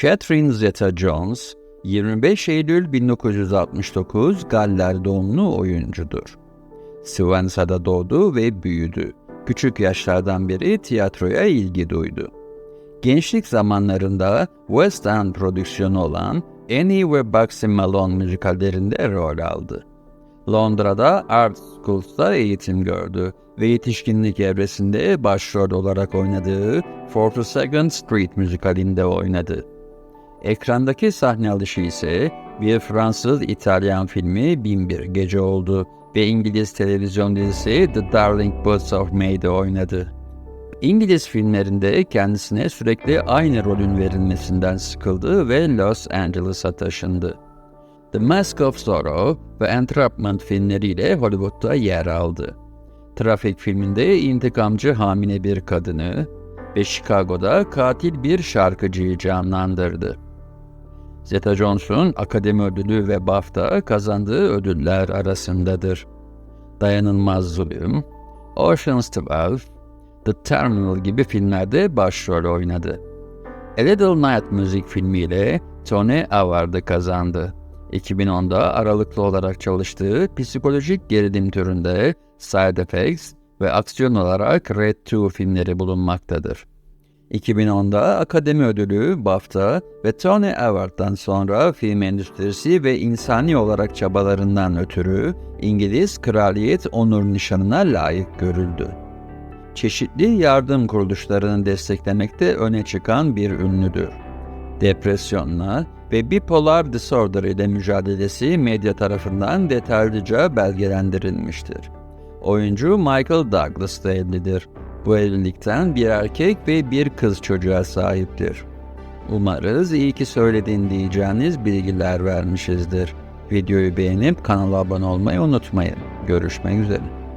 Catherine Zeta-Jones, 25 Eylül 1969 Galler doğumlu oyuncudur. Swansea doğdu ve büyüdü. Küçük yaşlardan beri tiyatroya ilgi duydu. Gençlik zamanlarında West End prodüksiyonu olan Annie ve Bugsy Malone müzikallerinde rol aldı. Londra'da Art School'da eğitim gördü ve yetişkinlik evresinde başrol olarak oynadığı 42nd Street müzikalinde oynadı. Ekrandaki sahne alışı ise bir Fransız-İtalyan filmi Binbir Gece oldu ve İngiliz televizyon dizisi The Darling Boots of May'de oynadı. İngiliz filmlerinde kendisine sürekli aynı rolün verilmesinden sıkıldı ve Los Angeles'a taşındı. The Mask of Zorro ve Entrapment filmleriyle Hollywood'da yer aldı. Trafik filminde intikamcı hamile bir kadını ve Chicago'da katil bir şarkıcıyı canlandırdı. Zeta Jones'un Akademi Ödülü ve BAFTA kazandığı ödüller arasındadır. Dayanılmaz Zulüm, Ocean's 12, The Terminal gibi filmlerde başrol oynadı. A Little Night müzik filmiyle Tony Award'ı kazandı. 2010'da aralıklı olarak çalıştığı psikolojik gerilim türünde Side Effects ve aksiyon olarak Red 2 filmleri bulunmaktadır. 2010'da Akademi Ödülü, BAFTA ve Tony Award'dan sonra film endüstrisi ve insani olarak çabalarından ötürü İngiliz Kraliyet Onur Nişanı'na layık görüldü. Çeşitli yardım kuruluşlarını desteklemekte öne çıkan bir ünlüdür. Depresyonla ve bipolar disorder ile mücadelesi medya tarafından detaylıca belgelendirilmiştir. Oyuncu Michael Douglas da evlidir. Bu evlilikten bir erkek ve bir kız çocuğa sahiptir. Umarız iyi ki söyledin diyeceğiniz bilgiler vermişizdir. Videoyu beğenip kanala abone olmayı unutmayın. Görüşmek üzere.